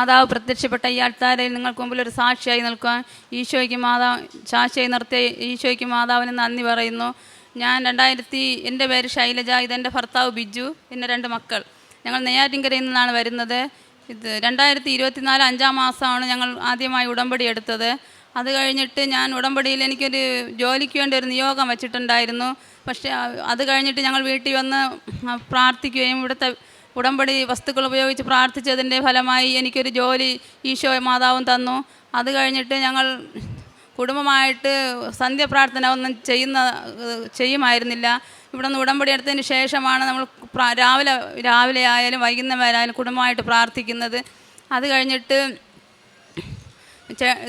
മാതാവ് പ്രത്യക്ഷപ്പെട്ട ഈ അൾത്താരയിൽ നിങ്ങൾക്ക് മുമ്പിൽ ഒരു സാക്ഷിയായി നിൽക്കാൻ ഈശോയ്ക്ക് മാതാവ് സാക്ഷിയായി നിർത്തിയ ഈശോയ്ക്ക് മാതാവിന് നന്ദി പറയുന്നു. ഞാൻ രണ്ടായിരത്തി എന്റെ പേര് ശൈലജ ഇതെന്റെ ഭർത്താവ് ബിജു എന്റെ രണ്ട് മക്കൾ. ഞങ്ങൾ നെയ്യാറ്റിൻകരയിൽ നിന്നാണ് വരുന്നത്. ഇത് രണ്ടായിരത്തി ഇരുപത്തിനാല് അഞ്ചാം മാസമാണ് ഞങ്ങൾ ആദ്യമായി ഉടമ്പടി എടുത്തത്. അത് കഴിഞ്ഞിട്ട് ഞാൻ ഉടമ്പടിയിൽ എനിക്കൊരു ജോലിക്ക് വേണ്ടി ഒരു നിയോഗം വെച്ചിട്ടുണ്ടായിരുന്നു. പക്ഷേ അത് കഴിഞ്ഞിട്ട് ഞങ്ങൾ വീട്ടിൽ വന്ന് പ്രാർത്ഥിക്കുകയും ഇവിടുത്തെ ഉടമ്പടി വസ്തുക്കൾ ഉപയോഗിച്ച് പ്രാർത്ഥിച്ചതിന്റെ ഫലമായി എനിക്കൊരു ജോലി ഈശോ മാതാവും തന്നു. അത് കഴിഞ്ഞിട്ട് ഞങ്ങൾ കുടുംബമായിട്ട് സന്ധ്യപ്രാർത്ഥന ഒന്നും ചെയ്യുന്ന ചെയ്യുമായിരുന്നില്ല. ഇവിടെ നിന്ന് ഉടമ്പടി എടുത്തതിന് ശേഷമാണ് നമ്മൾ രാവിലെ രാവിലെ ആയാലും വൈകുന്നേരം ആയാലും കുടുംബമായിട്ട് പ്രാർത്ഥിക്കുന്നത്. അത് കഴിഞ്ഞിട്ട്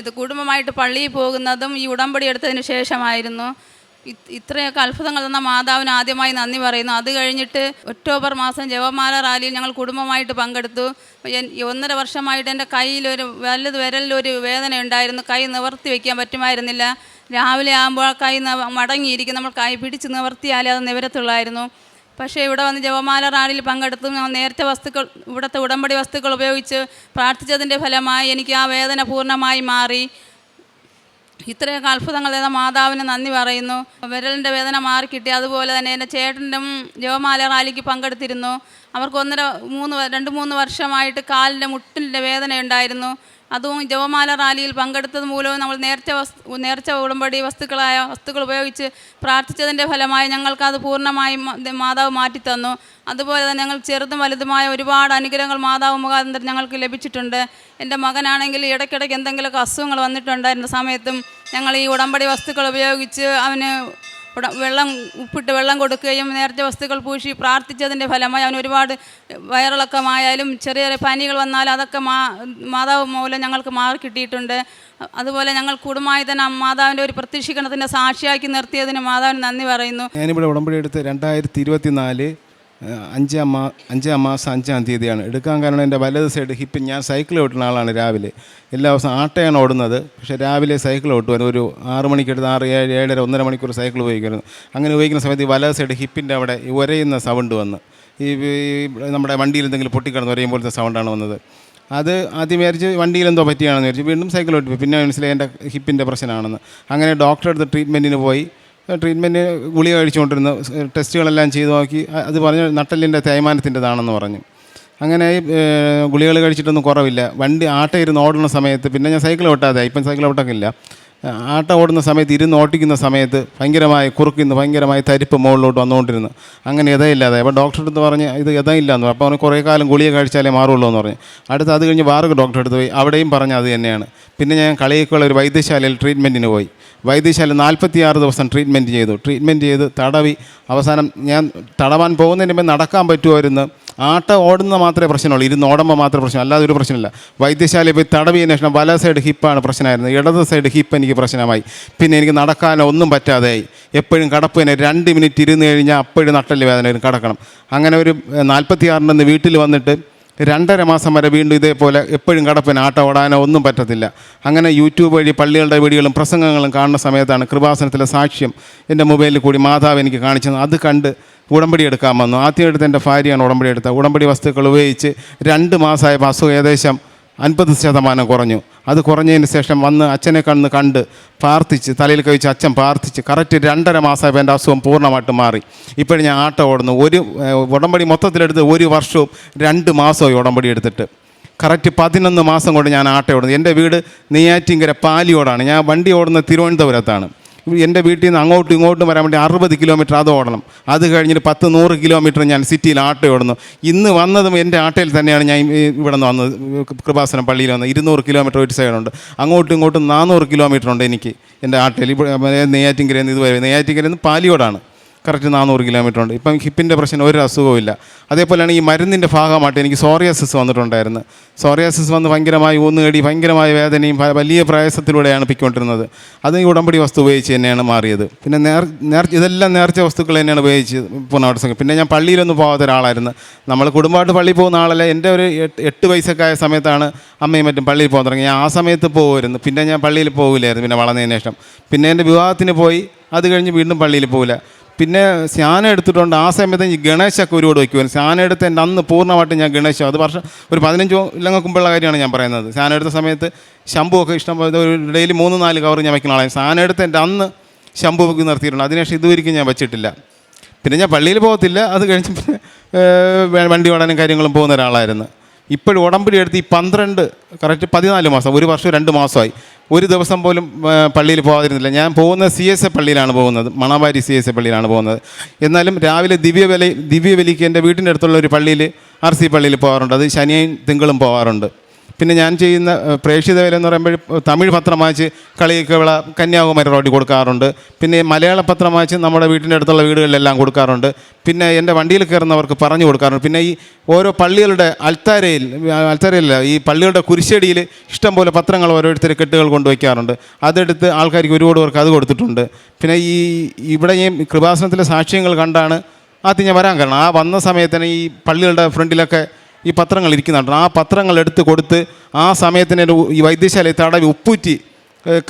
ഇത് കുടുംബമായിട്ട് പള്ളിയിൽ പോകുന്നതും ഈ ഉടമ്പടി എടുത്തതിന് ശേഷമായിരുന്നു. ഇത്രയൊക്കെ അത്ഭുതങ്ങൾ തന്ന മാതാവിന് ആദ്യമായി നന്ദി പറയുന്നു. അത് കഴിഞ്ഞിട്ട് ഒക്ടോബർ മാസം ജവമാല റാലിയിൽ ഞങ്ങൾ കുടുംബമായിട്ട് പങ്കെടുത്തു. ഒന്നര വർഷമായിട്ട് എന്റെ കയ്യിലൊരു വലുത് വിരലിലൊരു വേദന ഉണ്ടായിരുന്നു. കൈ നിവർത്തി വയ്ക്കാൻ പറ്റുമായിരുന്നില്ല. രാവിലെ ആകുമ്പോൾ കൈ മടങ്ങിയിരിക്കും. നമ്മൾ കൈ പിടിച്ച് നിവർത്തിയാലേ അത് നിവരത്തുള്ളായിരുന്നു. പക്ഷേ ഇവിടെ വന്ന് ജപമാല റാലിയിൽ പങ്കെടുത്തു. നേരത്തെ വസ്തുക്കൾ ഇവിടുത്തെ ഉടമ്പടി വസ്തുക്കൾ ഉപയോഗിച്ച് പ്രാർത്ഥിച്ചതിന്റെ ഫലമായി എനിക്ക് ആ വേദന പൂർണമായി മാറി. ഇത്രയൊക്കെ അത്ഭുതങ്ങൾ ചെയ്ത മാതാവിന് നന്ദി പറയുന്നു. വിരലിന്റെ വേദന മാറിക്കിട്ടി അതുപോലെ തന്നെ എന്റെ ചേട്ടന്റെ ജവമാല റാലിക്ക് പങ്കെടുത്തിരുന്നു. അവർക്ക് ഒന്നര മൂന്ന് രണ്ട് മൂന്ന് വർഷമായിട്ട് കാലിന്റെ മുട്ടിന്റെ വേദന ഉണ്ടായിരുന്നു അതും ജവമാല റാലിയിൽ പങ്കെടുത്തത് മൂലവും നമ്മൾ നേർച്ച വസ്തു നേർച്ച ഉടമ്പടി വസ്തുക്കളായ വസ്തുക്കൾ ഉപയോഗിച്ച് പ്രാർത്ഥിച്ചതിന്റെ ഫലമായി ഞങ്ങൾക്കത് പൂർണമായും മാതാവ് മാറ്റിത്തന്നു. അതുപോലെ തന്നെ ഞങ്ങൾ ചെറുതും വലുതുമായ ഒരുപാട് അനുഗ്രഹങ്ങൾ മാതാവ് മുഖാന്തരം ഞങ്ങൾക്ക് ലഭിച്ചിട്ടുണ്ട്. എന്റെ മകനാണെങ്കിൽ ഇടയ്ക്കിടയ്ക്ക് എന്തെങ്കിലുമൊക്കെ അസുഖങ്ങൾ വന്നിട്ടുണ്ടായിരുന്ന സമയത്തും ഞങ്ങൾ ഈ ഉടമ്പടി വസ്തുക്കൾ ഉപയോഗിച്ച് അവന് വെള്ളം ഉപ്പിട്ട് വെള്ളം കൊടുക്കുകയും നേർച്ച വസ്തുക്കൾ പൂശി പ്രാർത്ഥിച്ചതിന്റെ ഫലമായി അവന് ഒരുപാട് വയറിളക്കമായാലും ചെറിയ ചെറിയ പനികൾ വന്നാലും അതൊക്കെ മാ മാതാവ് മൂലം ഞങ്ങൾക്ക് മാറി കിട്ടിയിട്ടുണ്ട്. അതുപോലെ ഞങ്ങൾ കുടുംബമായി തന്നെ മാതാവിന്റെ ഒരു പ്രത്യക്ഷീകരണത്തിന്റെ സാക്ഷിയാക്കി നിർത്തിയതിന് മാതാവിന് നന്ദി പറയുന്നു. ഞാനിവിടെ ഉടമ്പടി എടുത്ത് രണ്ടായിരത്തി ഇരുപത്തി നാല് അഞ്ചാം മാ അഞ്ചാം മാസം അഞ്ചാം തീയതിയാണ്. എടുക്കാൻ കാരണം എന്റെ വലത് സൈഡ് ഹിപ്പ് ഞാൻ സൈക്കിൾ ഓട്ടുന്ന ആളാണ് രാവിലെ. എല്ലാ ദിവസവും ആട്ടയാണ് ഓടുന്നത്. പക്ഷേ രാവിലെ സൈക്കിൾ ഓട്ടുമായിരുന്നു ഒരു ആറ് മണിക്കെടുത്ത് ആറ് ഏഴ് ഏഴര ഒന്നര മണിക്കൂർ സൈക്കിൾ ഉപയോഗിക്കുമായിരുന്നു അങ്ങനെ ഉപയോഗിക്കുന്ന സമയത്ത് ഈ വലത് സൈഡ് ഹിപ്പിന്റെ അവിടെ ഉരയുന്ന സൗണ്ട് വന്ന്. ഈ നമ്മുടെ വണ്ടിയിൽ എന്തെങ്കിലും പൊട്ടിക്കിടന്ന് ഉരയും പോലത്തെ സൗണ്ടാണ് വന്നത്. അത് ആദ്യം വിചാരിച്ച് വണ്ടിയിൽ എന്തോ പറ്റിയാണെന്ന് വിചാരിച്ചു വീണ്ടും സൈക്കിൾ ഓട്ടി. പിന്നെ മനസ്സിലായി എന്റെ ഹിപ്പിന്റെ പ്രശ്നമാണെന്ന്. അങ്ങനെ ഡോക്ടറെ അടുത്ത് ട്രീറ്റ്മെന്റിന് പോയി. ട്രീറ്റ്മെന്റ് ഗുളിക കഴിച്ചുകൊണ്ടിരുന്ന ടെസ്റ്റുകളെല്ലാം ചെയ്ത് നോക്കി അത് പറഞ്ഞു നട്ടലിന്റെ തേയ്മാനത്തിന്റെതാണെന്ന് പറഞ്ഞു. അങ്ങനെ ഗുളികൾ കഴിച്ചിട്ടൊന്നും കുറവില്ല. വണ്ടി ആട്ട ഇരുന്ന് ഓടുന്ന സമയത്ത് പിന്നെ ഞാൻ സൈക്കിൾ ഓട്ടാതെ ഇപ്പം സൈക്കിൾ ഓട്ടക്കില്ല ആട്ട ഓടുന്ന സമയത്ത് ഇരുന്ന് ഓട്ടിക്കുന്ന സമയത്ത് ഭയങ്കരമായി കുറുക്കിന്ന് ഭയങ്കരമായി തരിപ്പ് മുകളിലോട്ട് വന്നുകൊണ്ടിരുന്നു. അങ്ങനെ ഇതയില്ലാതെ അപ്പോൾ ഡോക്ടറെ അടുത്ത് പറഞ്ഞ് ഇത് യഥയില്ലാന്ന് അപ്പോൾ അവന് കുറേ കാലം ഗുളിക കഴിച്ചാലേ മാറുള്ളൂ എന്ന് പറഞ്ഞു. അടുത്ത് അത് കഴിഞ്ഞ് വേറൊരു ഡോക്ടറെ അടുത്ത് പോയി അവിടെയും പറഞ്ഞ അത് തന്നെയാണ്. പിന്നെ ഞാൻ കളിയൊക്കെയുള്ള ഒരു വൈദ്യശാലയിൽ ട്രീറ്റ്മെന്റിന് പോയി. വൈദ്യശാല നാൽപ്പത്തിയാറ് ദിവസം ട്രീറ്റ്മെന്റ് ചെയ്തു. ട്രീറ്റ്മെന്റ് ചെയ്ത് തടവി. അവസാനം ഞാൻ തടവാൻ പോകുന്നതിന് മുമ്പ് നടക്കാൻ പറ്റുമായിരുന്നു. ആട്ട ഓടുന്ന മാത്രമേ പ്രശ്നമുള്ളൂ. ഇരുന്ന് ഓടുമ്പോൾ മാത്രമേ പ്രശ്നം അല്ലാതെ ഒരു പ്രശ്നമില്ല. വൈദ്യശാലയിൽ പോയി തടവി അന്വേഷണം വല സൈഡ് ഹിപ്പാണ് പ്രശ്നമായിരുന്നു ഇടത് സൈഡ് ഹിപ്പ് എനിക്ക് പ്രശ്നമായി. പിന്നെ എനിക്ക് നടക്കാനോ ഒന്നും പറ്റാതെയായി എപ്പോഴും കടപ്പ് തന്നെ. രണ്ട് മിനിറ്റ് ഇരുന്ന് കഴിഞ്ഞാൽ അപ്പോഴും നട്ടൽ വേദന കിടക്കണം. അങ്ങനെ ഒരു നാൽപ്പത്തിയാറിന്റെ വീട്ടിൽ വന്നിട്ട് രണ്ടര മാസം വരെ വീണ്ടും ഇതേപോലെ എപ്പോഴും കടപ്പിന് ആട്ട ഓടാനോ ഒന്നും പറ്റത്തില്ല. അങ്ങനെ യൂട്യൂബ് വഴി പള്ളികളുടെ വീടുകളും പ്രസംഗങ്ങളും കാണുന്ന സമയത്താണ് കൃപാസനത്തിലെ സാക്ഷ്യം എന്റെ മൊബൈലിൽ കൂടി മാതാവ് എനിക്ക് കാണിച്ചത് അത് കണ്ട് ഉടമ്പടി എടുക്കാൻ വന്നു. ആദ്യം എടുത്ത് എന്റെ ഭാര്യയാണ് ഉടമ്പടി എടുത്തത്. ഉടമ്പടി വസ്തുക്കൾ ഉപയോഗിച്ച് രണ്ട് മാസമായപ്പോൾ അസുഖം ഏകദേശം അൻപത് ശതമാനം കുറഞ്ഞു. അത് കുറഞ്ഞതിന് ശേഷം വന്ന് അച്ഛനെ കണ്ണ് കണ്ട് പ്രാർത്ഥിച്ച് തലയിൽ കഴിച്ച് അച്ഛൻ പ്രാർത്ഥിച്ച് കറക്റ്റ് രണ്ടര മാസമായപ്പോൾ എന്റെ അസുഖം പൂർണമായിട്ട് മാറി. ഇപ്പോഴും ഞാൻ ആട്ടം ഓടുന്നു. ഒരു ഉടമ്പടി മൊത്തത്തിലെടുത്ത് ഒരു വർഷവും രണ്ട് മാസമായി ഉടമ്പടി എടുത്തിട്ട്. കറക്റ്റ് പതിനൊന്ന് മാസം കൊണ്ട് ഞാൻ ആട്ടം ഓടുന്നു. എന്റെ വീട് നെയ്യാറ്റിങ്കര പാലിയോടാണ്. ഞാൻ വണ്ടി ഓടുന്ന തിരുവനന്തപുരത്താണ്. എന്റെ വീട്ടിൽ നിന്ന് അങ്ങോട്ടും ഇങ്ങോട്ടും വരാൻ വേണ്ടി അറുപത് കിലോമീറ്റർ അത് ഓടണം. അത് കഴിഞ്ഞിട്ട് പത്ത് നൂറ് കിലോമീറ്റർ ഞാൻ സിറ്റിയിൽ ആട്ട ഓടുന്നു. ഇന്ന് വന്നതും എന്റെ ആട്ടയിൽ തന്നെയാണ് ഞാൻ ഇവിടെ നിന്ന് വന്നത്. കൃപാസനം പള്ളിയിൽ വന്നത് ഇരുന്നൂറ് കിലോമീറ്റർ ഒരു സൈഡുണ്ട് അങ്ങോട്ടും ഇങ്ങോട്ടും നാനൂറ് കിലോമീറ്റർ ഉണ്ട് എനിക്ക് എന്റെ ആട്ടയിൽ. ഇവിടെ നെയ്യാറ്റിങ്കരയിൽ നിന്ന് ഇതുവരെ. നെയ്യാറ്റിങ്കരയിൽ നിന്ന് പാലിയോടാണ്. കറക്റ്റ് നാനൂറ് കിലോമീറ്റർ ഉണ്ട്. ഇപ്പം ഹിപ്പിന്റെ പ്രശ്നം ഒരു അസുഖവുമില്ല അതേപോലെയാണ് ഈ മരുന്നിന്റെ ഭാഗമായിട്ട് എനിക്ക് സോറിയാസിസ് വന്നിട്ടുണ്ടായിരുന്നു. സോറിയാസിസ് വന്ന് ഭയങ്കരമായി ഊന്നുകടി ഭയങ്കരമായ വേദനയും വലിയ പ്രയാസത്തിലൂടെയാണ് പിക്കൊണ്ടിരുന്നത് അത് ഈ ഉടമ്പടി വസ്തു ഉപയോഗിച്ച് തന്നെയാണ് മാറിയത്. പിന്നെ നേർ നേർ ഇതെല്ലാം നേർച്ച വസ്തുക്കൾ തന്നെയാണ് ഉപയോഗിച്ച് പുനർവസം പിന്നെ ഞാൻ പള്ളിയിലൊന്നും പോകാത്ത ഒരാളായിരുന്നു. നമ്മൾ കുടുംബമായിട്ട് പള്ളിയിൽ പോകുന്ന ആളല്ല. എന്റെ ഒരു എട്ട് വയസ്സൊക്കെ സമയത്താണ് അമ്മയും മറ്റും പള്ളിയിൽ പോകാൻ തുടങ്ങി ഞാൻ ആ സമയത്ത് പോകുമായിരുന്നു പിന്നെ ഞാൻ പള്ളിയിൽ പോകില്ലായിരുന്നു പിന്നെ വളർന്നതിന് ശേഷം. പിന്നെ എന്റെ വിവാഹത്തിന് പോയി. അത് കഴിഞ്ഞ് വീണ്ടും പള്ളിയിൽ പോകില്ല പിന്നെ സ്നാനം എടുത്തിട്ടുണ്ട്. ആ സമയത്ത് ഈ ഗണേശൊക്കെ ഒരുപാട് വയ്ക്കുമായിരുന്നു. സ്നാനം എടുത്ത് എന്റെ അന്ന് പൂർണമായിട്ട് ഞാൻ ഗണേശം. അത് വർഷം ഒരു പതിനഞ്ചോ ഇല്ലെങ്കിൽ മുമ്പുള്ള കാര്യമാണ് ഞാൻ പറയുന്നത്. സ്നാനം എടുത്ത സമയത്ത് ഒക്കെ ഇഷ്ടം പോലെ ഒരു ഡെയിലി മൂന്ന് നാല് കവർ ഞാൻ വയ്ക്കുന്ന ആളാണ് സ്നാനം എടുത്ത് എന്റെ അന്ന് ശംഭു ഒക്കെ നിർത്തിയിട്ടുണ്ട് അതിനുശേഷം ഇതുവരെയ്ക്കും ഞാൻ വെച്ചിട്ടില്ല. പിന്നെ ഞാൻ പള്ളിയിൽ പോകത്തില്ല. അത് കഴിഞ്ഞ് വണ്ടി ഓടാനും കാര്യങ്ങളും പോകുന്ന ഒരാളായിരുന്നു. ഇപ്പോഴും ഉടമ്പടി എടുത്ത് ഈ പന്ത്രണ്ട് കറക്റ്റ് പതിനാല് മാസം ഒരു വർഷം രണ്ട് മാസമായി. ഒരു ദിവസം പോലും പള്ളിയിൽ പോകാതിരുന്നില്ല ഞാൻ പോകുന്നത് സി എസ് എ പള്ളിയിലാണ് പോകുന്നത്. മണവാരി സി എസ് എ പള്ളിയിലാണ് പോകുന്നത്. എന്നാലും രാവിലെ ദിവ്യവലി ദിവ്യവലിക്ക് എന്റെ വീട്ടിന്റെ അടുത്തുള്ള ഒരു പള്ളിയിൽ ആർ സി പള്ളിയിൽ പോകാറുണ്ട്. അത് ശനിയും തിങ്കളും പോകാറുണ്ട്. പിന്നെ ഞാൻ ചെയ്യുന്ന പ്രേക്ഷിത വില എന്ന് പറയുമ്പോൾ തമിഴ് പത്രം വായിച്ച് കളിയൊക്കെ കന്യാകുമാരി റോഡിൽ കൊടുക്കാറുണ്ട്. പിന്നെ മലയാള പത്രം വായിച്ച് നമ്മുടെ വീട്ടിന്റെ അടുത്തുള്ള വീടുകളിലെല്ലാം കൊടുക്കാറുണ്ട്. പിന്നെ എന്റെ വണ്ടിയിൽ കയറുന്നവർക്ക് പറഞ്ഞു കൊടുക്കാറുണ്ട്. പിന്നെ ഈ ഓരോ പള്ളികളുടെ അൽത്താരയിൽ അൽത്താരയില്ല ഈ പള്ളികളുടെ കുരിശടിയിൽ ഇഷ്ടംപോലെ പത്രങ്ങൾ ഓരോരുത്തർ കെട്ടുകൾ കൊണ്ടുവയ്ക്കാറുണ്ട് അതെടുത്ത് ആൾക്കാർക്ക് ഒരുപാട് പേർക്ക് അത് കൊടുത്തിട്ടുണ്ട്. പിന്നെ ഈ ഇവിടെ ഈ കൃപാസനത്തിലെ സാക്ഷ്യങ്ങൾ കണ്ടാണ് ആദ്യം ഞാൻ വരാൻ കാരണം. ആ വന്ന സമയത്തിന് ഈ പള്ളികളുടെ ഫ്രണ്ടിലൊക്കെ ഈ പത്രങ്ങൾ ഇരിക്കുന്നുണ്ട്. ആ പത്രങ്ങൾ എടുത്ത് കൊടുത്ത് ആ സമയത്തിന് ഈ വൈദ്യശാലയിൽ തടവി ഉപ്പൂറ്റി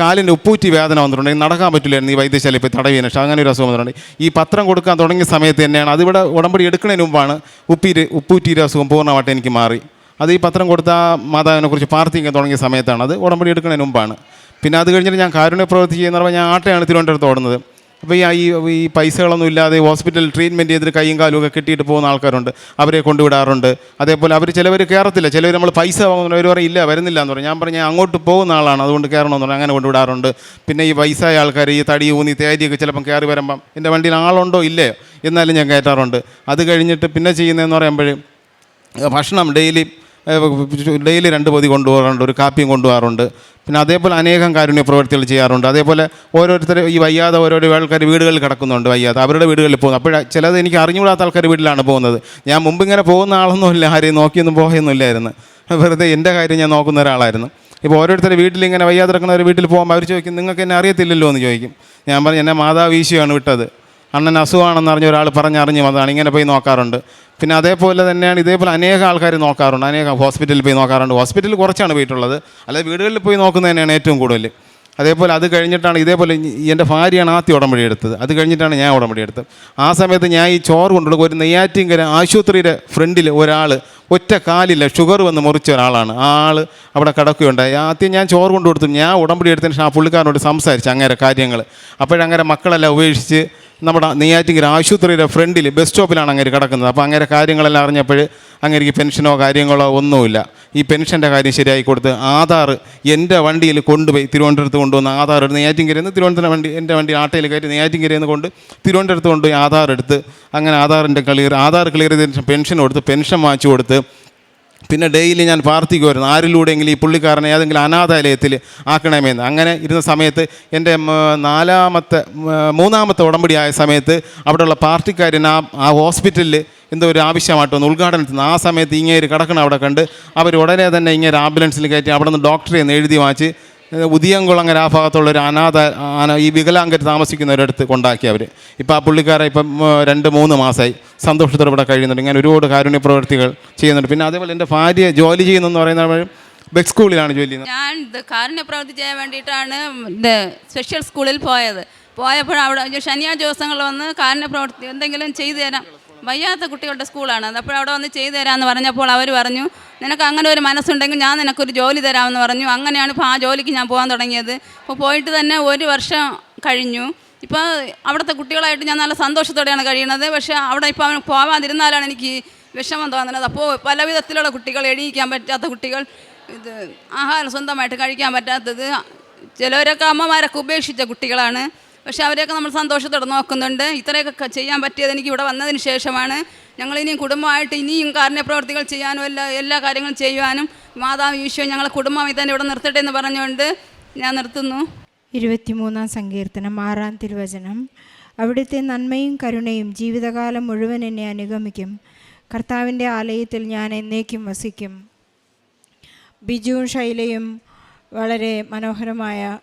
കാലിന്റെ ഉപ്പൂറ്റി വേദന വന്നിട്ടുണ്ടെങ്കിൽ നടക്കാൻ പറ്റില്ലായിരുന്നു ഈ വൈദ്യശാലയിൽ പോയി തടവിയതിനു പക്ഷേ അങ്ങനെ ഒരു അസുഖം വന്നിട്ടുണ്ട്. ഈ പത്രം കൊടുക്കാൻ തുടങ്ങിയ സമയത്ത് തന്നെയാണ് അതിവിടെ ഉടമ്പടി എടുക്കുന്നതിന് മുമ്പാണ് ഉപ്പീര് ഉപ്പൂറ്റിയുടെ അസുഖം പൂർണമായിട്ട് എനിക്ക് മാറി. അത് ഈ പത്രം കൊടുത്ത മാതാവിനെ കുറിച്ച് പ്രാർത്ഥിക്കാൻ തുടങ്ങിയ സമയത്താണ് അത് ഉടമ്പടി എടുക്കുന്നതിന് മുമ്പാണ്. പിന്നെ അത് കഴിഞ്ഞിട്ട് ഞാൻ കാരുണ്യ പ്രവൃത്തി ചെയ്യുന്ന പറഞ്ഞാൽ ഞാൻ ആട്ടയാണ് തിരുവനന്തപുരത്ത് ഓടുന്നത്. അപ്പോൾ ഈ ഈ പൈസകളൊന്നും ഇല്ലാതെ ഹോസ്പിറ്റലിൽ ട്രീറ്റ്മെന്റ് ചെയ്തിട്ട് കൈയും കാലും ഒക്കെ കിട്ടിയിട്ട് പോകുന്ന ആൾക്കാരുണ്ട്. അവരെ കൊണ്ടുവിടാറുണ്ട്. അതേപോലെ അവർ ചിലവർ കയറത്തില്ല ചിലവർ നമ്മൾ പൈസ വാങ്ങുന്നവർ പറയും ഇല്ല വരുന്നില്ല എന്ന് പറയും. ഞാൻ പറഞ്ഞു ഞാൻ അങ്ങോട്ട് പോകുന്ന ആളാണ്. അതുകൊണ്ട് കയറണമെന്ന് പറഞ്ഞു അങ്ങനെ കൊണ്ടുവിടാറുണ്ട്. പിന്നെ ഈ വയസ്സായ ആൾക്കാർ ഈ തടി ഊന്നി തേരിയൊക്കെ ചിലപ്പം കയറി വരുമ്പം എന്റെ വണ്ടിയിൽ ആളുണ്ടോ? ഇല്ലയോ എന്നാലും ഞാൻ കയറ്റാറുണ്ട്. അത് കഴിഞ്ഞിട്ട് പിന്നെ ചെയ്യുന്നതെന്ന് പറയുമ്പോൾ ഭക്ഷണം ഡെയിലി ഡെയിലി രണ്ട് പൊതി കൊണ്ടുപോകാറുണ്ട് ഒരു കാപ്പിയും കൊണ്ടുപോകാറുണ്ട്. പിന്നെ അതേപോലെ അനേകം കാരുണ്യ പ്രവൃത്തികൾ ചെയ്യാറുണ്ട്. അതേപോലെ ഓരോരുത്തർ ഈ വയ്യാതെ ഓരോരോ ആൾക്കാർ വീടുകളിൽ കിടക്കുന്നുണ്ട് വയ്യാതെ. അവരുടെ വീടുകളിൽ പോകുന്നു. അപ്പോൾ ചിലത് എനിക്ക് അറിഞ്ഞുകൂടാത്ത ആൾക്കാർ വീട്ടിലാണ് പോകുന്നത്. ഞാൻ മുമ്പ് ഇങ്ങനെ പോകുന്ന ആളൊന്നുമില്ല ആരെയും നോക്കിയൊന്നും പോയൊന്നുമില്ലായിരുന്നു. വെറുതെ എന്റെ കാര്യം ഞാൻ നോക്കുന്ന ഒരാളായിരുന്നു. ഇപ്പോൾ ഓരോരുത്തരുടെ വീട്ടിൽ ഇങ്ങനെ വയ്യാതെ കിടക്കുന്നവർ വീട്ടിൽ പോകുമ്പോൾ അവർ ചോദിക്കും നിങ്ങൾക്ക് എന്നെ അറിയത്തില്ലല്ലോ? എന്ന് ചോദിക്കും. ഞാൻ പറഞ്ഞു എന്നെ മാതാവീശിയാണ് വിട്ടത്. അണ്ണൻ അസുഖമാണെന്ന് അറിഞ്ഞ ഒരാൾ പറഞ്ഞറിഞ്ഞു വന്നതാണ്. ഇങ്ങനെ പോയി നോക്കാറുണ്ട്. പിന്നെ അതേപോലെ തന്നെയാണ് ഇതേപോലെ അനേകം ആൾക്കാർ നോക്കാറുണ്ട്. അനേകം ഹോസ്പിറ്റലിൽ പോയി നോക്കാറുണ്ട്. ഹോസ്പിറ്റലിൽ കുറച്ചാണ് പോയിട്ടുള്ളത്. അല്ലാതെ വീടുകളിൽ പോയി നോക്കുന്നത് തന്നെയാണ് ഏറ്റവും കൂടുതൽ. അതേപോലെ അത് കഴിഞ്ഞിട്ടാണ് ഇതേപോലെ എന്റെ ഭാര്യയാണ് ആദ്യം ഉടമ്പടി എടുത്തത്. അത് കഴിഞ്ഞിട്ടാണ് ഞാൻ ഉടമ്പടി എടുത്തത്. ആ സമയത്ത് ഞാൻ ഈ ചോറ് കൊണ്ടുള്ള ഒരു നെയ്യാറ്റിങ്കര ആശുപത്രിയുടെ ഫ്രണ്ടിൽ ഒരാൾ ഒറ്റ കാലില്ല ഷുഗർ വന്ന് മുറിച്ച ഒരാളാണ്. ആ ആൾ അവിടെ കിടക്കുകയുണ്ടായി. ആദ്യം ഞാൻ ചോറ് കൊണ്ടു കൊടുത്തു ഞാൻ ഉടമ്പടി എടുത്തതിന് ശേഷം ആ പുള്ളിക്കാരനോട് സംസാരിച്ചു. അങ്ങനെ കാര്യങ്ങൾ അപ്പോഴങ്ങനെ മക്കളെല്ലാം ഉപേക്ഷിച്ച് നമ്മുടെ നെയ്യാറ്റിങ്കര ആശുപത്രിയുടെ ഫ്രണ്ടിൽ ബസ് സ്റ്റോപ്പിലാണ് അങ്ങനെ കിടക്കുന്നത്. അപ്പോൾ അങ്ങനെ കാര്യങ്ങളെല്ലാം അറിഞ്ഞപ്പോൾ അങ്ങനെക്ക് പെൻഷനോ കാര്യങ്ങളോ ഒന്നുമില്ല. ഈ പെൻഷന്റെ കാര്യം ശരിയായി കൊടുത്ത് ആധാർ എന്റെ വണ്ടിയിൽ കൊണ്ടുപോയി തിരുവനന്തപുരത്ത് കൊണ്ടുവന്ന് ആധാർ എടുത്ത് നെയ്യാറ്റിങ്കരയിൽ നിന്ന് തിരുവനന്തപുരം വണ്ടി എന്റെ വണ്ടി ആട്ടയിൽ കയറ്റി നെയ്യാറ്റിങ്കരയിൽ നിന്ന് കൊണ്ട് തിരുവനന്തപുരത്ത് കൊണ്ടുപോയി ആധാർ എടുത്ത് അങ്ങനെ ആധാറിന്റെ ക്ലിയർ ആധാർ ക്ലിയർ ചെയ്തതിന് ശേഷം പെൻഷൻ കൊടുത്ത് പെൻഷൻ വാങ്ങിച്ചു കൊടുത്ത് പിന്നെ ഡെയിലി ഞാൻ പ്രാർത്ഥിക്കുമായിരുന്നു ആരിലൂടെയെങ്കിലും ഈ പുള്ളിക്കാരനെ ഏതെങ്കിലും അനാഥാലയത്തിൽ ആക്കണമെന്ന്. അങ്ങനെ ഇരുന്ന സമയത്ത് എന്റെ നാലാമത്തെ മൂന്നാമത്തെ ഉടമ്പടി ആയ സമയത്ത് അവിടെയുള്ള പാർട്ടിക്കാരൻ ആ ആ ഹോസ്പിറ്റലിൽ എന്തോ ഒരു ആവശ്യമായിട്ട് ഉദ്ഘാടനത്തിന് ആ സമയത്ത് ഇങ്ങേര് കിടക്കണം അവിടെ കണ്ട് അവർ ഉടനെ തന്നെ ഇങ്ങനെ ആംബുലൻസിൽ കയറ്റി അവിടെ നിന്ന് ഡോക്ടറെ എന്ന് എഴുതി ഏഹ് ഉദിയംകുളങ്ങര ആ ഭാഗത്തുള്ള ഒരു അനാഥ ആന ഈ വികലാംഗർ താമസിക്കുന്നവരടുത്ത് കൊണ്ടാക്കി അവർ ഇപ്പോൾ ആ പുള്ളിക്കാരെ ഇപ്പം രണ്ട് മൂന്ന് മാസമായി സന്തോഷത്തോടെ ഇവിടെ കഴിയുന്നുണ്ട്. ഇങ്ങനെ ഒരുപാട് കാരുണ്യ പ്രവൃത്തികൾ ചെയ്യുന്നുണ്ട്. പിന്നെ അതേപോലെ എന്റെ ഭാര്യ ജോലി ചെയ്യുന്നെന്ന് പറയുന്നത് ബെക് സ്കൂളിലാണ് ജോലി ചെയ്യുന്നത്. ഞാൻ കാരുണ്യ പ്രവൃത്തി ചെയ്യാൻ വേണ്ടിയിട്ടാണ് സ്പെഷ്യൽ സ്കൂളിൽ പോയത്. പോയപ്പോൾ അവിടെ ശനിയാഴ്ച ദിവസങ്ങൾ വന്ന് കാരുണ്യ പ്രവൃത്തി എന്തെങ്കിലും ചെയ്തു തരാം. വയ്യാത്ത കുട്ടികളുടെ സ്കൂളാണ്. അപ്പോൾ അവിടെ വന്ന് ചെയ്തു തരാമെന്ന് പറഞ്ഞപ്പോൾ അവർ പറഞ്ഞു നിനക്ക് അങ്ങനെ ഒരു മനസ്സുണ്ടെങ്കിൽ ഞാൻ നിനക്കൊരു ജോലി തരാമെന്ന് പറഞ്ഞു. അങ്ങനെയാണ് ഇപ്പോൾ ആ ജോലിക്ക് ഞാൻ പോകാൻ തുടങ്ങിയത്. അപ്പോൾ പോയിട്ട് തന്നെ ഒരു വർഷം കഴിഞ്ഞു. ഇപ്പോൾ അവിടുത്തെ കുട്ടികളായിട്ട് ഞാൻ നല്ല സന്തോഷത്തോടെയാണ് കഴിയുന്നത്. പക്ഷേ അവിടെ ഇപ്പോൾ അവന് പോവാതിരുന്നാലാണ് എനിക്ക് വിഷമം തോന്നുന്നത്. അപ്പോൾ പല വിധത്തിലുള്ള കുട്ടികൾ എണീക്കാൻ പറ്റാത്ത കുട്ടികൾ ഇത് ആഹാരം സ്വന്തമായിട്ട് കഴിക്കാൻ പറ്റാത്തത്. ചിലരൊക്കെ അമ്മമാരൊക്കെ ഉപേക്ഷിച്ച കുട്ടികളാണ്. പക്ഷെ അവരെയൊക്കെ നമ്മൾ സന്തോഷത്തോടെ നോക്കുന്നുണ്ട്. ഇത്രയൊക്കെ ചെയ്യാൻ പറ്റിയത് എനിക്ക് ഇവിടെ വന്നതിന് ശേഷമാണ്. ഞങ്ങൾ ഇനിയും കുടുംബമായിട്ട് ഇനിയും കാരുണ്യ പ്രവർത്തികൾ ചെയ്യാനും എല്ലാ എല്ലാ കാര്യങ്ങളും ചെയ്യുവാനും മാതാവ് ഈശോ ഞങ്ങളെ കുടുംബമായി തന്നെ ഇവിടെ നിർത്തട്ടെ എന്ന് പറഞ്ഞുകൊണ്ട് ഞാൻ നിർത്തുന്നു. ഇരുപത്തിമൂന്നാം സങ്കീർത്തനം ആറാം തിരുവചനം. അവിടുത്തെ നന്മയും കരുണയും ജീവിതകാലം മുഴുവൻ എന്നെ അനുഗമിക്കും. കർത്താവിന്റെ ആലയത്തിൽ ഞാൻ എന്നേക്കും വസിക്കും. ബിജുവും ശൈലയും വളരെ മനോഹരമായ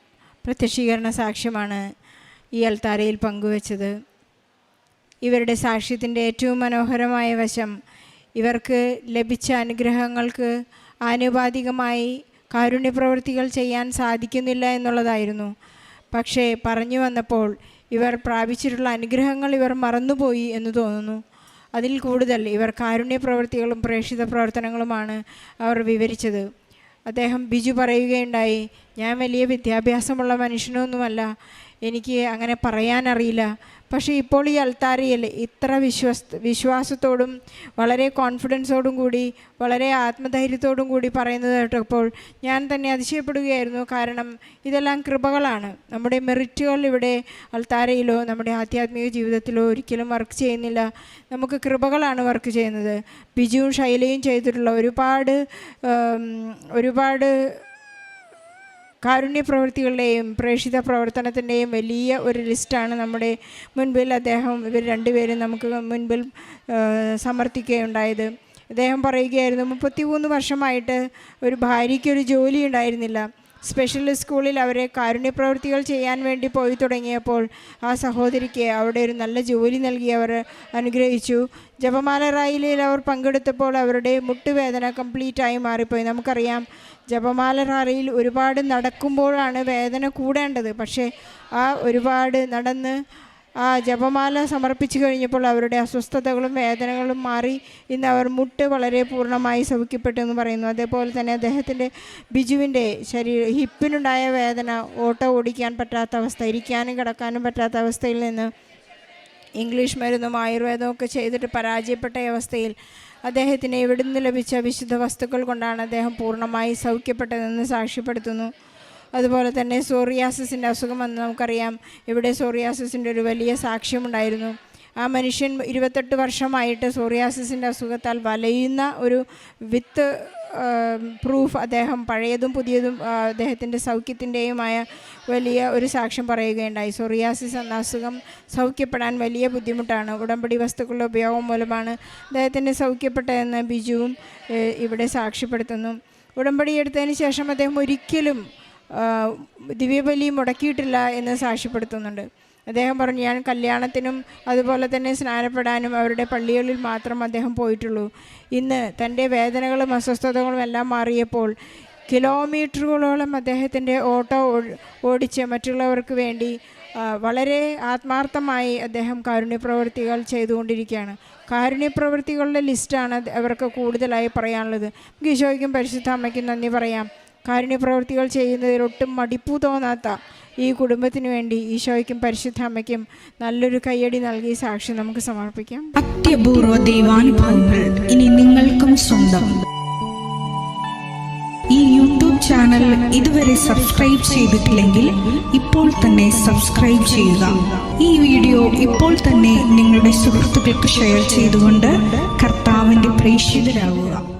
പ്രത്യക്ഷീകരണ സാക്ഷ്യമാണ് ഈ അൽത്താരയിൽ പങ്കുവച്ചത്. ഇവരുടെ സാക്ഷ്യത്തിന്റെ ഏറ്റവും മനോഹരമായ വശം ഇവർക്ക് ലഭിച്ച അനുഗ്രഹങ്ങൾക്ക് ആനുപാതികമായി കാരുണ്യപ്രവൃത്തികൾ ചെയ്യാൻ സാധിക്കുന്നില്ല എന്നുള്ളതായിരുന്നു. പക്ഷേ പറഞ്ഞു വന്നപ്പോൾ ഇവർ പ്രാപിച്ചിട്ടുള്ള അനുഗ്രഹങ്ങൾ ഇവർ മറന്നുപോയി എന്ന് തോന്നുന്നു. അതിൽ കൂടുതൽ ഇവർ കാരുണ്യപ്രവൃത്തികളും പ്രേക്ഷിത പ്രവർത്തനങ്ങളുമാണ് അവർ വിവരിച്ചത്. അദ്ദേഹം ബിജു പറയുകയുണ്ടായി ഞാൻ വലിയ വിദ്യാഭ്യാസമുള്ള മനുഷ്യനൊന്നുമല്ല. എനിക്ക് അങ്ങനെ പറയാനറിയില്ല. പക്ഷേ ഇപ്പോൾ ഈ അൽത്താരയിൽ ഇത്ര വിശ്വസ് വിശ്വാസത്തോടും വളരെ കോൺഫിഡൻസോടും കൂടി വളരെ ആത്മധൈര്യത്തോടും കൂടി പറയുന്നത് കേട്ടപ്പോൾ ഞാൻ തന്നെ അതിശയപ്പെടുകയായിരുന്നു. കാരണം ഇതെല്ലാം കൃപകളാണ്. നമ്മുടെ മെറിറ്റുകൾ ഇവിടെ അൽത്താരയിലോ നമ്മുടെ ആധ്യാത്മിക ജീവിതത്തിലോ ഒരിക്കലും വർക്ക് ചെയ്യുന്നില്ല. നമുക്ക് കൃപകളാണ് വർക്ക് ചെയ്യുന്നത്. ബിജുവും ശൈലയും ചെയ്തിട്ടുള്ള ഒരുപാട് ഒരുപാട് കാരുണ്യ പ്രവൃത്തികളുടെയും പ്രേക്ഷിത പ്രവർത്തനത്തിന്റെയും വലിയ ഒരു ലിസ്റ്റാണ് നമ്മുടെ മുൻപിൽ അദ്ദേഹം ഇവർ രണ്ടുപേരും നമുക്ക് മുൻപിൽ സമർത്ഥിക്കുകയുണ്ടായത് അദ്ദേഹം പറയുകയായിരുന്നു മുപ്പത്തിമൂന്ന് വർഷമായിട്ട് ഒരു ഭാര്യയ്ക്കൊരു ജോലി ഉണ്ടായിരുന്നില്ല. സ്പെഷ്യൽ സ്കൂളിൽ അവരെ കാരുണ്യ പ്രവൃത്തികൾ ചെയ്യാൻ വേണ്ടി പോയി തുടങ്ങിയപ്പോൾ ആ സഹോദരിക്ക് അവിടെ ഒരു നല്ല ജോലി നൽകി അവർ അനുഗ്രഹിച്ചു. ജപമാല റാലിയിൽ അവർ പങ്കെടുത്തപ്പോൾ അവരുടെ മുട്ടുവേദന കംപ്ലീറ്റായി മാറിപ്പോയി. നമുക്കറിയാം ജപമാല റാലിയിൽ ഒരുപാട് നടക്കുമ്പോഴാണ് വേദന കൂടേണ്ടത്. പക്ഷേ ആ ഒരുപാട് നടന്ന് ആ ജപമാല സമർപ്പിച്ചു കഴിഞ്ഞപ്പോൾ അവരുടെ അസ്വസ്ഥതകളും വേദനകളും മാറി. ഇന്ന് അവർ മുട്ട് വളരെ പൂർണമായി സൗഖ്യപ്പെട്ടു എന്ന് പറയുന്നു. അതേപോലെ തന്നെ അദ്ദേഹത്തിന്റെ ബിജുവിന്റെ ശരീര ഹിപ്പിനുണ്ടായ വേദന ഓട്ടോ ഓടിക്കാൻ പറ്റാത്ത അവസ്ഥ ഇരിക്കാനും കിടക്കാനും പറ്റാത്ത അവസ്ഥയിൽ നിന്ന് ഇംഗ്ലീഷ് മരുന്നും ആയുർവേദവും ഒക്കെ ചെയ്തിട്ട് പരാജയപ്പെട്ട അവസ്ഥയിൽ അദ്ദേഹത്തിന് എവിടെ നിന്ന് ലഭിച്ച വിശുദ്ധ വസ്തുക്കൾ കൊണ്ടാണ് അദ്ദേഹം പൂർണമായി സൗഖ്യപ്പെട്ടതെന്ന് സാക്ഷ്യപ്പെടുത്തുന്നു. അതുപോലെ തന്നെ സോറിയാസിന്റെ അസുഖം വന്ന് നമുക്കറിയാം. ഇവിടെ സോറിയാസിന്റെ ഒരു വലിയ സാക്ഷ്യമുണ്ടായിരുന്നു. ആ മനുഷ്യൻ ഇരുപത്തെട്ട് വർഷമായിട്ട് സോറിയാസിന്റെ അസുഖത്താൽ വലയുന്ന ഒരു വിത്ത് പ്രൂഫ് അദ്ദേഹം പഴയതും പുതിയതും അദ്ദേഹത്തിന്റെ സൗഖ്യത്തിന്റെയുമായ വലിയ ഒരു സാക്ഷ്യം പറയുകയുണ്ടായി. സോറിയാസിസ് എന്ന അസുഖം സൗഖ്യപ്പെടാൻ വലിയ ബുദ്ധിമുട്ടാണ്. ഉടമ്പടി വസ്തുക്കളുടെ ഉപയോഗം മൂലമാണ് അദ്ദേഹത്തിന്റെ സൗഖ്യപ്പെട്ടതെന്ന് ബിജുവും ഇവിടെ സാക്ഷ്യപ്പെടുത്തുന്നു. ഉടമ്പടി എടുത്തതിന് ശേഷം അദ്ദേഹം ഒരിക്കലും ദിവ്യബലി മുടക്കിയിട്ടില്ല എന്ന് സാക്ഷ്യപ്പെടുത്തുന്നുണ്ട്. അദ്ദേഹം പറഞ്ഞു ഞാൻ കല്യാണത്തിനും അതുപോലെ തന്നെ സ്നാനപ്പെടാനും അവരുടെ പള്ളികളിൽ മാത്രം അദ്ദേഹം പോയിട്ടുള്ളൂ. ഇന്ന് തന്റെ വേദനകളും അസ്വസ്ഥതകളും എല്ലാം മാറിയപ്പോൾ കിലോമീറ്ററുകളോളം അദ്ദേഹത്തിന്റെ ഓട്ടോ ഓടിച്ച് മറ്റുള്ളവർക്ക് വേണ്ടി വളരെ ആത്മാർത്ഥമായി അദ്ദേഹം കാരുണ്യപ്രവൃത്തികൾ ചെയ്തുകൊണ്ടിരിക്കുകയാണ്. കാരുണ്യപ്രവൃത്തികളുടെ ലിസ്റ്റാണ് അവർക്ക് കൂടുതലായി പറയാനുള്ളത്. ഈശോയ്ക്കും പരിശുദ്ധ അമ്മയ്ക്കും നന്ദി പറയാം. കാരുണ്യപ്രവൃത്തികൾ ചെയ്യുന്നതിൽ ഒട്ടും മടിപ്പു തോന്നാത്ത ഈ കുടുംബത്തിന് വേണ്ടി ഈശോയ്ക്കും പരിശുദ്ധ അമ്മയ്ക്കും നല്ലൊരു കയ്യടി നൽകി സാക്ഷി നമുക്ക് സമർപ്പിക്കാം. അത്യപൂർവ ദൈവാനുഭവങ്ങൾ ഇനി നിങ്ങൾക്കും സ്വന്തം. ഈ യൂട്യൂബ് ചാനൽ ഇതുവരെ സബ്സ്ക്രൈബ് ചെയ്തിട്ടില്ലെങ്കിൽ ഇപ്പോൾ തന്നെ സബ്സ്ക്രൈബ് ചെയ്യുക. ഈ വീഡിയോ ഇപ്പോൾ തന്നെ നിങ്ങളുടെ സുഹൃത്തുക്കൾക്ക് ഷെയർ ചെയ്തുകൊണ്ട് കർത്താവിന്റെ പ്രേക്ഷിതരാകുക